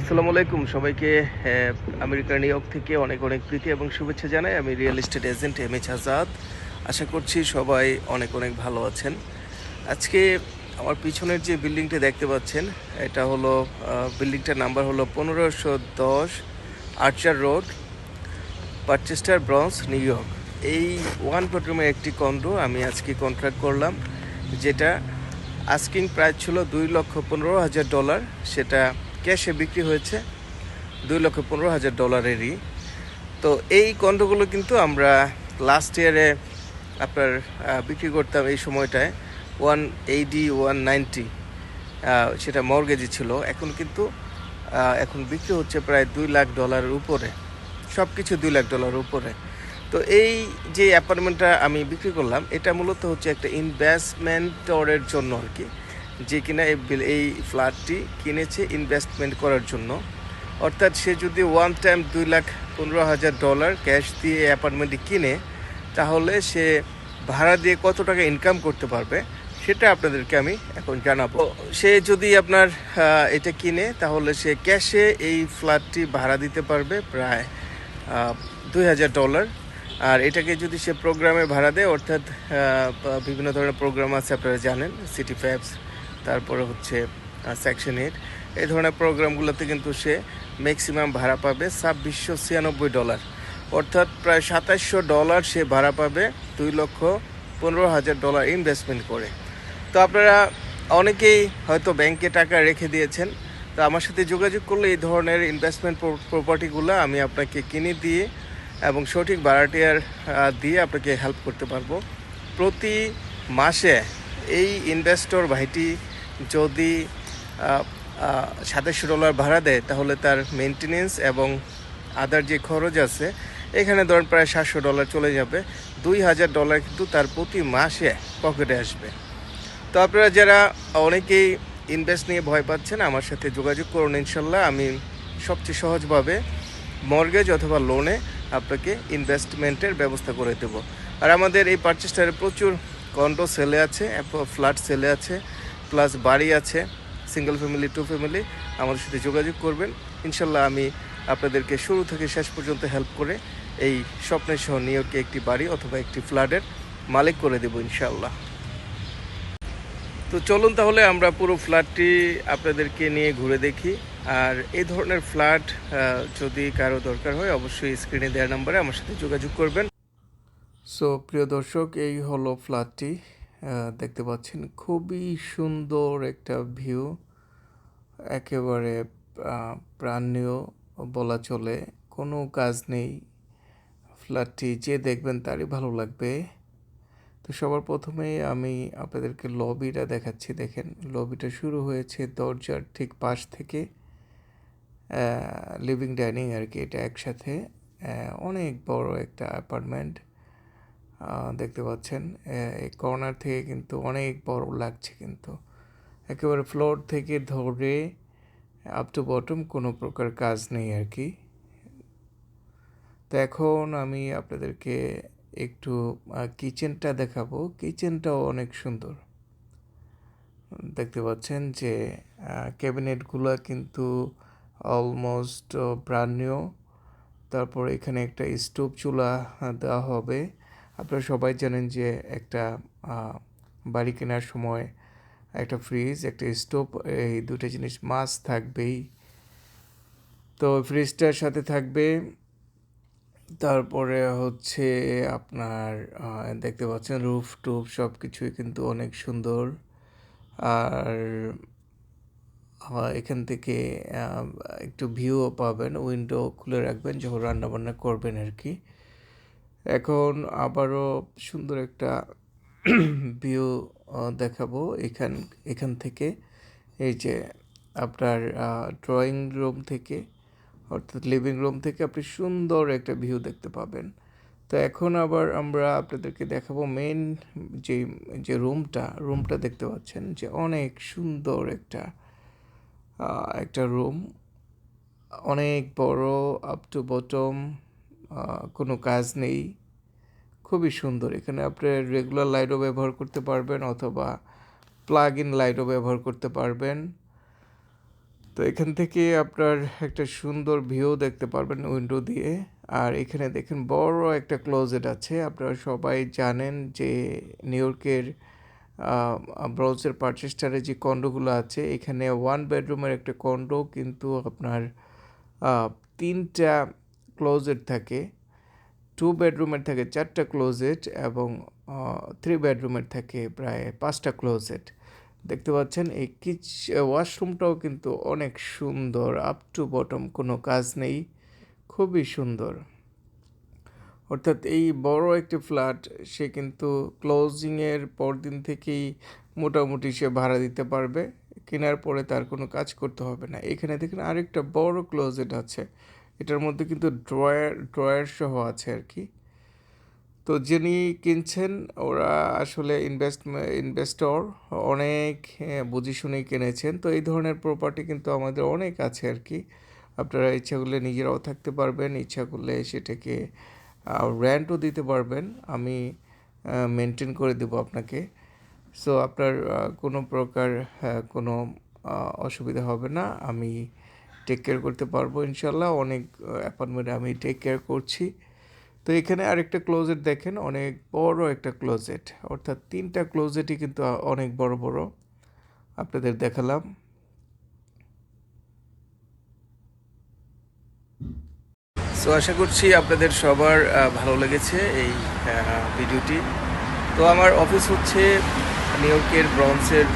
আসসালামু আলাইকুম। সবাইকে আমেরিকার নিউ ইয়র্ক থেকে অনেক অনেক প্রীতি এবং শুভেচ্ছা জানাই। আমি real estate agent M H Azad. আশা করছি সবাই অনেক অনেক ভালো আছেন। আজকে আমার পিছনের যে বিল্ডিংটা দেখতে পাচ্ছেন, এটা হলো বিল্ডিংটার নাম্বার হলো পনেরোশো দশ Archer road, Parkchester Bronx New York. এই ওয়ান বেডরুমের একটি কন্ডো আমি আজকে কন্ট্রাক্ট করলাম, যেটা আস্কিং প্রাইস ছিল দুই লক্ষ পনেরো হাজার ডলার। সেটা ক্যাশে বিক্রি হয়েছে দুই লক্ষ পনেরো হাজার ডলারেরই। তো এই কন্ডোগুলো কিন্তু আমরা লাস্ট ইয়ারে আপনার বিক্রি করতাম এই সময়টায় ওয়ান এইটি ওয়ান নাইনটি সেটা মর্গেজি ছিল। এখন কিন্তু এখন বিক্রি হচ্ছে প্রায় দুই লাখ ডলারের উপরে। সব কিছু দুই লাখ ডলারের উপরে। তো এই যে অ্যাপার্টমেন্টটা আমি বিক্রি করলাম, এটা মূলত হচ্ছে একটা ইনভেস্টমেন্টরের জন্য আর কি। যে কিনা এই ফ্ল্যাটটি কিনেছে ইনভেস্টমেন্ট করার জন্য। অর্থাৎ সে যদি ওয়ান টাইম দুই লাখ পনেরো হাজার ডলার ক্যাশ দিয়ে অ্যাপার্টমেন্টটি কিনে, তাহলে সে ভাড়া দিয়ে কত টাকা ইনকাম করতে পারবে, সেটা আপনাদেরকে আমি এখন জানাব। সে যদি আপনার এটা কিনে, তাহলে সে ক্যাশে এই ফ্ল্যাটটি ভাড়া দিতে পারবে প্রায় দুই হাজার ডলার আর এটাকে যদি সে প্রোগ্রামে ভাড়া দেয়, অর্থাৎ বিভিন্ন ধরনের প্রোগ্রাম আছে, আপনারা জানেন সিটি ফ্যাবস তারপরে হচ্ছে সেকশন এইট এই ধরনের প্রোগ্রামগুলোতে কিন্তু সে ম্যাক্সিমাম ভাড়া পাবে ছাব্বিশশো ছিয়ানব্বই ডলার অর্থাৎ প্রায় সাতাশশো ডলার সে ভাড়া পাবে দুই লক্ষ পনেরো হাজার ডলার ইনভেস্টমেন্ট করে। তো আপনারা অনেকেই হয়তো ব্যাংকে টাকা রেখে দিয়েছেন, তো আমার সাথে যোগাযোগ করলে এই ধরনের ইনভেস্টমেন্ট প্রপার্টিগুলো আমি আপনাকে কিনে দিয়ে এবং সঠিক ভাড়াটিয়ার দিয়ে আপনাকে হেল্প করতে পারব। প্রতি মাসে এই ইনভেস্টর ভাইটি যদি সাতাশশো ডলার ভাড়া দেয়, তাহলে তার মেনটেনেন্স এবং আদার যে খরচ আছে, এখানে ধরেন প্রায় সাতশো ডলার চলে যাবে। দুই হাজার ডলার কিন্তু তার প্রতি মাসে পকেটে আসবে। তো আপনারা যারা অনেকেই ইনভেস্ট নিয়ে ভয় পাচ্ছেন, আমার সাথে যোগাযোগ করুন ইনশাল্লাহ। আমি সবচেয়ে সহজভাবে মর্গেজ অথবা লোনে আপনাকে ইনভেস্টমেন্টের ব্যবস্থা করে দেব। আর আমাদের এই পারচেস্টারে প্রচুর কন্ডো সেলে আছে ফ্ল্যাট সেলে আছে। প্লাস বাড়ি আছে সিঙ্গেল ফ্যামিলি টু ফ্যামিলি আমাদের সাথে যোগাযোগ করবেন। ইনশাল্লাহ আমি আপনাদেরকে শুরু থেকে শেষ পর্যন্ত হেল্প করে এই স্বপ্নের সহ নিউ ইয়র্কে একটি বাড়ি অথবা একটি ফ্ল্যাটের মালিক করে দেব ইনশাল্লাহ। তো চলুন তাহলে আমরা পুরো ফ্ল্যাটটি আপনাদেরকে নিয়ে ঘুরে দেখি। আর এই ধরনের ফ্ল্যাট যদি কারও দরকার হয়, অবশ্যই স্ক্রিনে দেওয়ার নাম্বারে আমার সাথে যোগাযোগ করবেন। সো প্রিয় দর্শক, এই হলো ফ্ল্যাটটি দেখতে পাচ্ছেন খুবই সুন্দর একটা ভিউ একেবারে প্রাণীয় বলা চলে। কোনো কাজ নেই। ফ্ল্যাটটি যে দেখবেন তারই ভালো লাগবে। তো সবার প্রথমেই আমি আপনাদেরকে লবিটা দেখাচ্ছি। দেখেন, লবিটা শুরু হয়েছে দরজার ঠিক পাশ থেকে। লিভিং ডাইনিং আর কি এটা একসাথে। অনেক বড় একটা অ্যাপার্টমেন্ট দেখতে পাচ্ছেন এই কর্নার থেকে কিন্তু অনেক বড় লাগছে কিন্তু। একেবারে ফ্লোর থেকে ধরে আপ টু বটম কোনো প্রকার কাজ নেই আর কি। তো এখন আমি আপনাদেরকে একটু কিচেনটা দেখাবো। কিচেনটাও অনেক সুন্দর। দেখতে পাচ্ছেন যে ক্যাবিনেটগুলো কিন্তু অলমোস্ট ব্রান্ড নিউ তারপর এখানে একটা স্টোভ চুলা দেওয়া হবে। আপনারা সবাই জানেন যে একটা বাড়ি কেনার সময় একটা ফ্রিজ একটা স্টোভ এই দুটো জিনিস মাছ থাকবেই। তো ফ্রিজটার সাথে থাকবে। তারপরে হচ্ছে আপনার দেখতে পাচ্ছেন রুফ টুফ সব কিছুই কিন্তু অনেক সুন্দর। আর এখান থেকে একটু ভিউও পাবেন উইন্ডো খুলে রাখবেন, যখন রান্নাবান্না করবেন আর কি। এখন আবারও সুন্দর একটা ভিউ দেখাবো এখান এখান থেকে। এই যে আপনার ড্রয়িং রুম থেকে, অর্থাৎ লিভিং রুম থেকে আপনি সুন্দর একটা ভিউ দেখতে পাবেন। তো এখন আবার আমরা আপনাদেরকে দেখাবো মেন যে যে রুমটা রুমটা দেখতে পাচ্ছেন যে অনেক সুন্দর একটা একটা রুম অনেক বড় আপ টু বটম কোনো কাজ নেই। খুবই সুন্দর। এখানে আপনি রেগুলার লাইটও ব্যবহার করতে পারবেন অথবা প্লাগ ইন লাইটও ব্যবহার করতে পারবেন। তো এখান থেকে আপনার একটা সুন্দর ভিউ দেখতে পারবেন উইন্ডো দিয়ে। আর এখানে দেখেন বড় একটা ক্লোজেট আছে। আপনারা সবাই জানেন যে নিউ ইয়র্কের ব্রাউজের পার্চেস্টারে যে কন্ডোগুলো আছে, এখানে ওয়ান বেডরুমের একটা কন্ডো, কিন্তু আপনার তিনটা ক্লোজেট থাকে টু বেডরুমের থাকে চারটা ক্লোজেট এবং থ্রি বেডরুমের থাকে প্রায় পাঁচটা ক্লোজেট দেখতে পাচ্ছেন এই কিচ ওয়াশরুমটাও কিন্তু অনেক সুন্দর আপ টু বটম কোনো কাজ নেই, খুবই সুন্দর। অর্থাৎ এই বড় একটি ফ্ল্যাট সে কিন্তু ক্লোজিংয়ের পরদিন থেকেই মোটামুটি সে ভাড়া দিতে পারবে, কেনার পরে তার কোনো কাজ করতে হবে না। এখানে দেখেন আরেকটা বড় ক্লোজেট আছে এটার মধ্যে কিন্তু ড্রয়ার ড্রয়ার সহ আছে আর কি। তো যিনি কিনছেন ওরা আসলে ইনভেস্ট ইনভেস্টর অনেক বুঝি শুনেই কিনেছেন। তো এই ধরনের প্রপার্টি কিন্তু আমাদের অনেক আছে আর কি। আপনারা ইচ্ছা করলে নিজেরাও থাকতে পারবেন ইচ্ছা করলে সেটাকে র্যান্টও দিতে পারবেন। আমি মেনটেন করে দেবো আপনাকে। সো আপনার কোনো প্রকার আহ, কোনো অসুবিধা হবে না। আমি টেক কেয়ার করতে পারব ইনশাল্লাহ অনেক অ্যাপার্টমেন্টে আমি টেক কেয়ার করছি। তো এখানে আরেকটা ক্লোজেট দেখেন, অনেক বড় একটা ক্লোজেট অর্থাৎ তিনটা ক্লোজেটই কিন্তু অনেক বড় বড়। আপনাদের দেখালাম। সো আশা করছি আপনাদের সবার ভালো লেগেছে এই ভিডিওটি। তো আমার অফিস হচ্ছে নিউ ইয়র্কের ব্রন্সের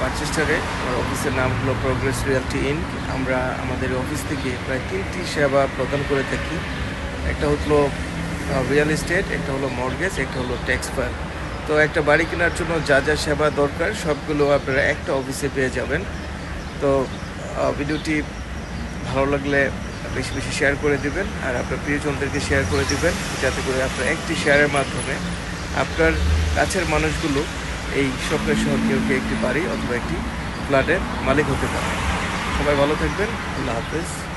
পার্চেস্টারে আমার অফিসের নাম হলো প্রোগ্রেস রিয়ালটি ইনক আমরা আমাদের অফিস থেকে প্রায় তিনটি সেবা প্রদান করে থাকি। একটা হলো রিয়েল এস্টেট, একটা হলো মর্গেজ একটা হলো ট্যাক্স ফাইল। তো একটা বাড়ি কেনার জন্য যা যা সেবা দরকার, সবগুলো আপনারা একটা অফিসে পেয়ে যাবেন। তো ভিডিওটি ভালো লাগলে বেশি বেশি শেয়ার করে দিবেন আর আপনার প্রিয়জনদেরকে শেয়ার করে দিবেন, যাতে করে আপনার একটি শেয়ারের মাধ্যমে আপনার কাছের মানুষগুলো এই স্বপ্নের শহর কেউ কেউ একটি বাড়ি অথবা একটি ফ্ল্যাটের মালিক হতে পারে। সবাই ভালো থাকবেন। আল্লাহ হাফেজ।